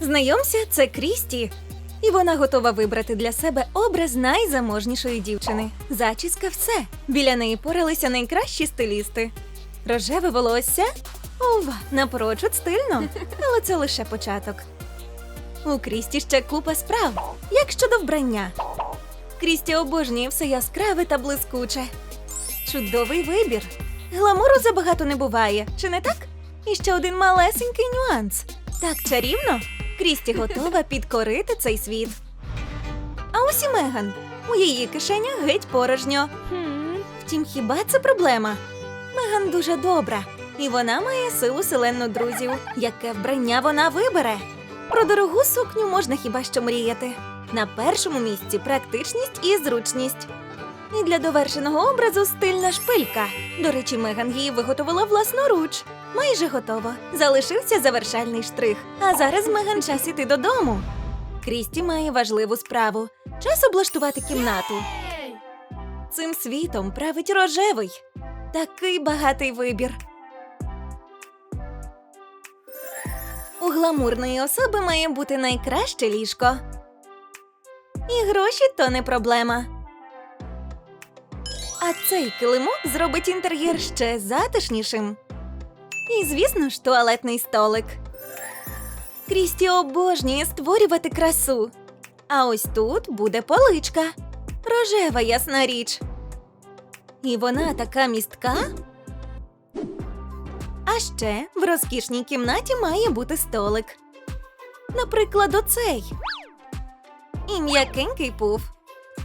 Знайомся, це Крісті. І вона готова вибрати для себе образ найзаможнішої дівчини. Зачіска все. Біля неї поралися найкращі стилісти. Рожеве волосся? Ова, напрочуд стильно, але це лише початок. У Крісті ще купа справ. Як щодо вбрання? Крісті обожнює все яскраве та блискуче. Чудовий вибір. Гламуру забагато не буває, чи не так? І ще один малесенький нюанс. Так чарівно. Крісті готова підкорити цей світ. А ось і Меган. У її кишенях геть порожньо. Втім, хіба це проблема? Меган дуже добра, і вона має силу селенну друзів. Яке вбрання вона вибере? Про дорогу сукню можна хіба що мріяти. На першому місці практичність і зручність. І для довершеного образу стильна шпилька. До речі, Меган її виготовила власноруч. Майже готово. Залишився завершальний штрих. А зараз Меган час іти додому. Крісті має важливу справу. Час облаштувати кімнату. Цим світом править рожевий. Такий багатий вибір. У гламурної особи має бути найкраще ліжко. І гроші то не проблема. А цей килимок зробить інтер'єр ще затишнішим. І, звісно ж, туалетний столик. Крісті обожнює створювати красу. А ось тут буде поличка. Рожева ясна річ. І вона така містка. А ще в розкішній кімнаті має бути столик. Наприклад, оцей. І м'якенький пуф.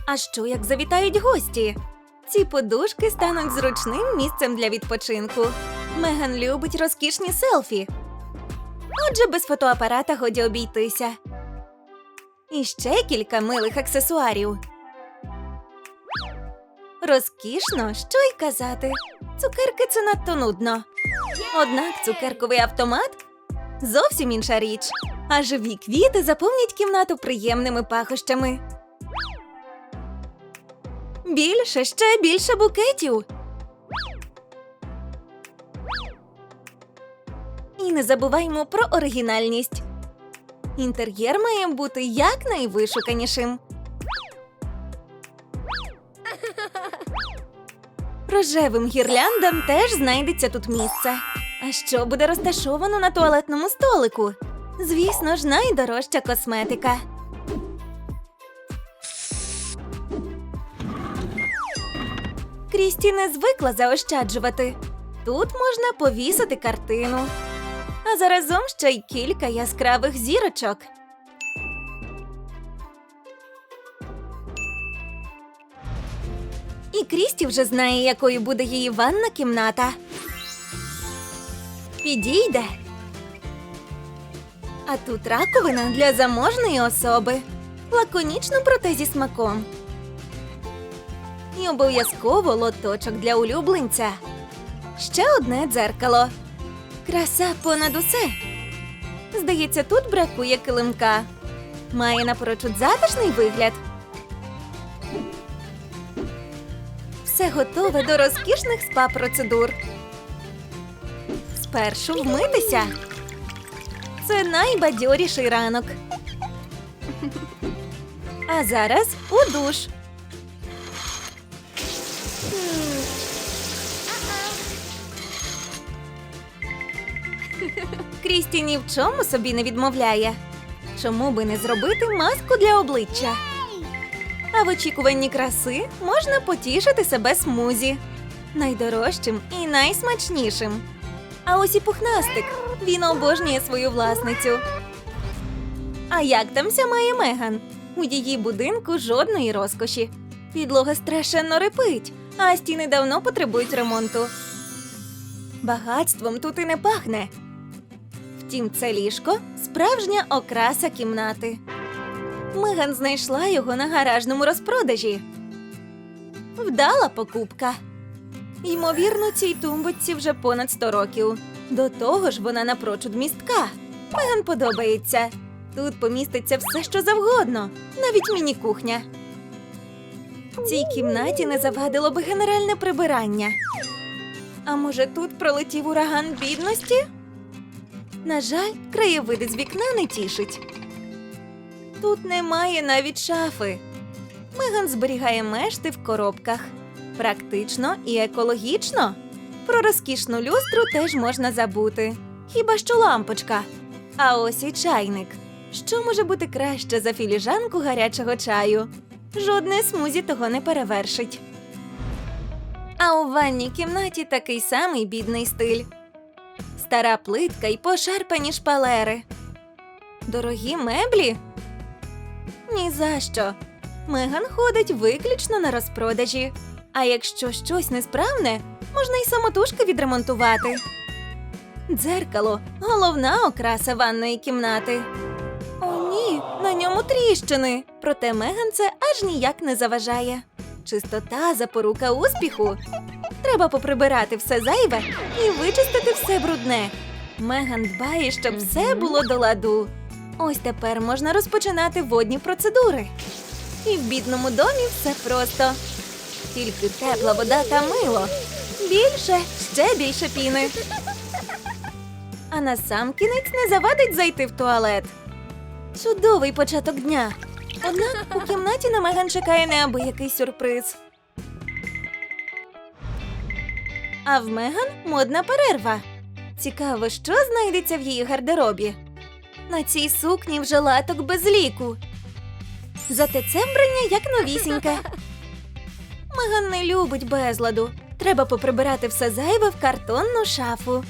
А що як завітають гості? Ці подушки стануть зручним місцем для відпочинку. Меган любить розкішні селфі. Отже, без фотоапарата годі обійтися. І ще кілька милих аксесуарів. Розкішно, що й казати. Цукерки це надто нудно. Однак цукерковий автомат зовсім інша річ. А живі квіти заповнять кімнату приємними пахощами. Більше, ще більше букетів. І не забуваймо про оригінальність. Інтер'єр має бути якнайвишуканішим. Рожевим гірляндам теж знайдеться тут місце. А що буде розташовано на туалетному столику? Звісно ж, найдорожча косметика. Крісті не звикла заощаджувати. Тут можна повісити картину. А заразом ще й кілька яскравих зірочок. І Крісті вже знає, якою буде її ванна кімната. Підійде. А тут раковина для заможної особи. Лаконічно, проте зі смаком. І обов'язково лоточок для улюбленця. Ще одне дзеркало. Краса понад усе. Здається, тут бракує килимка. Має напрочуд затишний вигляд. Все готове до розкішних спа-процедур. Спершу вмитися. Це найбадьоріший ранок. А зараз у душ. Крісті ні в чому собі не відмовляє. Чому би не зробити маску для обличчя? А в очікуванні краси можна потішити себе смузі. Найдорожчим і найсмачнішим. А ось і пухнастик. Він обожнює свою власницю. А як там ся має Меган? У її будинку жодної розкоші. Підлога страшенно репить, а стіни давно потребують ремонту. Багатством тут і не пахне. Втім, це ліжко справжня окраса кімнати. Меган знайшла його на гаражному розпродажі. Вдала покупка. Ймовірно, цій тумбочці вже понад 100 років. До того ж, вона напрочуд містка. Меган подобається. Тут поміститься все, що завгодно, навіть міні-кухня. Цій кімнаті не завадило би генеральне прибирання. А може, тут пролетів ураган бідності? На жаль, краєвиди з вікна не тішить. Тут немає навіть шафи. Меган зберігає мешти в коробках. Практично і екологічно. Про розкішну люстру теж можна забути. Хіба що лампочка. А ось і чайник. Що може бути краще за філіжанку гарячого чаю? Жодне смузі того не перевершить. А у ванній кімнаті такий самий бідний стиль. Стара плитка й пошарпані шпалери. Дорогі меблі? Ні за що. Меган ходить виключно на розпродажі. А якщо щось несправне, можна й самотужки відремонтувати. Дзеркало головна окраса ванної кімнати. О, ні, на ньому тріщини. Проте Меган це аж ніяк не заважає. Чистота запорука успіху. Треба поприбирати все зайве і вичистити все брудне. Меган дбає, щоб все було до ладу. Ось тепер можна розпочинати водні процедури. І в бідному домі все просто. Тільки тепла вода та мило. Більше, ще більше піни. А на сам кінець не завадить зайти в туалет. Чудовий початок дня. Однак у кімнаті на Меган чекає неабиякий сюрприз. А в Меган модна перерва. Цікаво, що знайдеться в її гардеробі. На цій сукні вже латок без ліку. Зате це вбрання як новісіньке. Меган не любить безладу. Треба поприбирати все зайве в картонну шафу.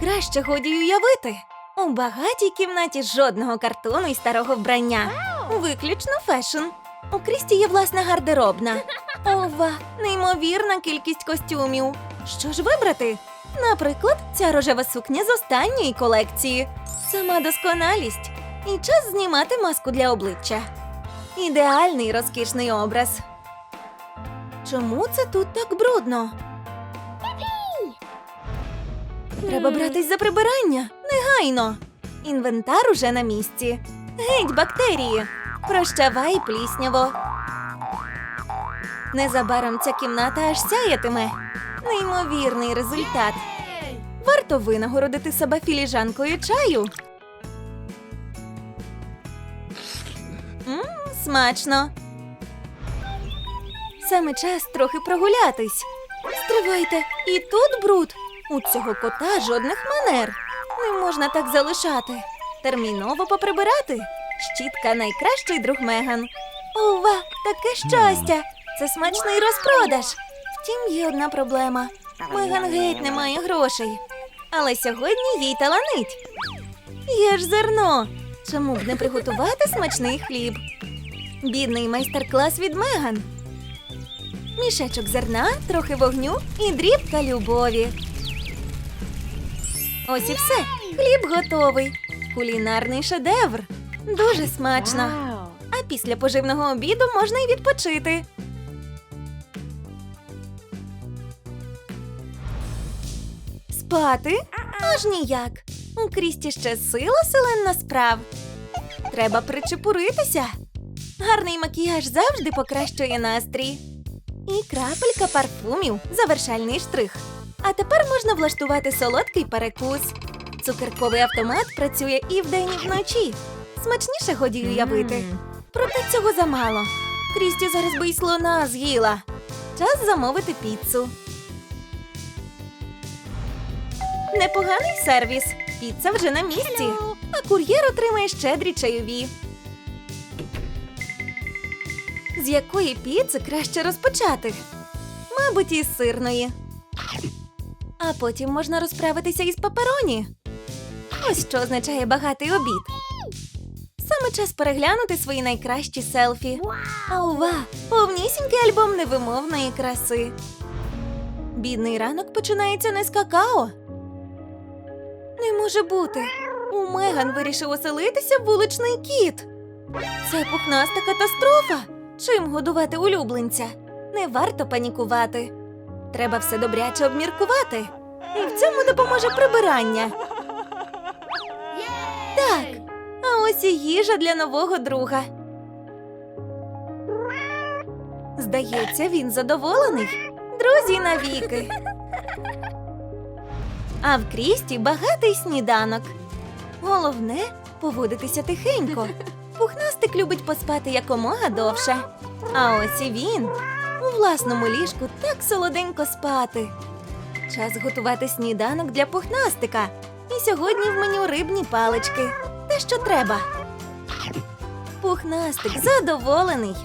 Краще годі уявити. У багатій кімнаті жодного картону і старого вбрання. Виключно фешн. У Крісті є власна гардеробна. Ова, неймовірна кількість костюмів. Що ж вибрати? Наприклад, ця рожева сукня з останньої колекції. Сама досконалість. І час знімати маску для обличчя. Ідеальний розкішний образ. Чому це тут так брудно? Треба братись за прибирання. Негайно. Інвентар уже на місці. Геть, бактерії. Прощавай, плісняво. Незабаром ця кімната аж сяятиме. Неймовірний результат. Варто винагородити себе філіжанкою чаю. Мм, смачно. Саме час трохи прогулятись. Стривайте, і тут бруд. У цього кота жодних манер. Не можна так залишати. Терміново поприбирати. Щітка найкращий друг Меган. Ова, таке щастя! Це смачний розпродаж. Втім, є одна проблема. Меган геть не має грошей. Але сьогодні їй таланить. Є ж зерно. Чому б не приготувати смачний хліб? Бідний майстер-клас від Меган. Мішечок зерна, трохи вогню і дрібка любові. Ось і все. Хліб готовий. Кулінарний шедевр. Дуже смачно. А після поживного обіду можна й відпочити. Спати? Аж ніяк. У Крісті ще сила селенна справ. Треба причепуритися. Гарний макіяж завжди покращує настрій. І крапелька парфумів завершальний штрих. А тепер можна влаштувати солодкий перекус. Цукерковий автомат працює і вдень, і вночі. Смачніше годі уявити. Проте цього замало. Крісті зараз би й слона з'їла. Час замовити піцу. Непоганий сервіс. Піца вже на місці, а кур'єр отримає щедрі чайові. З якої піци краще розпочати? Мабуть, із сирної. А потім можна розправитися із папероні. Ось що означає багатий обід. Саме час переглянути свої найкращі селфі. Ава, повнісінький альбом невимовної краси. Бідний ранок починається не з какао. Не може бути. У Меган вирішив оселитися вуличний кіт. Це пухнаста катастрофа. Чим годувати улюбленця? Не варто панікувати. Треба все добряче обміркувати. І в цьому допоможе прибирання. Так, а ось і їжа для нового друга. Здається, він задоволений. Друзі навіки. А в Крісті багатий сніданок. Головне поводитися тихенько. Пухнастик любить поспати якомога довше. А ось і він у власному ліжку так солоденько спати. Час готувати сніданок для пухнастика. І сьогодні в меню рибні палички. Те, що треба. Пухнастик задоволений.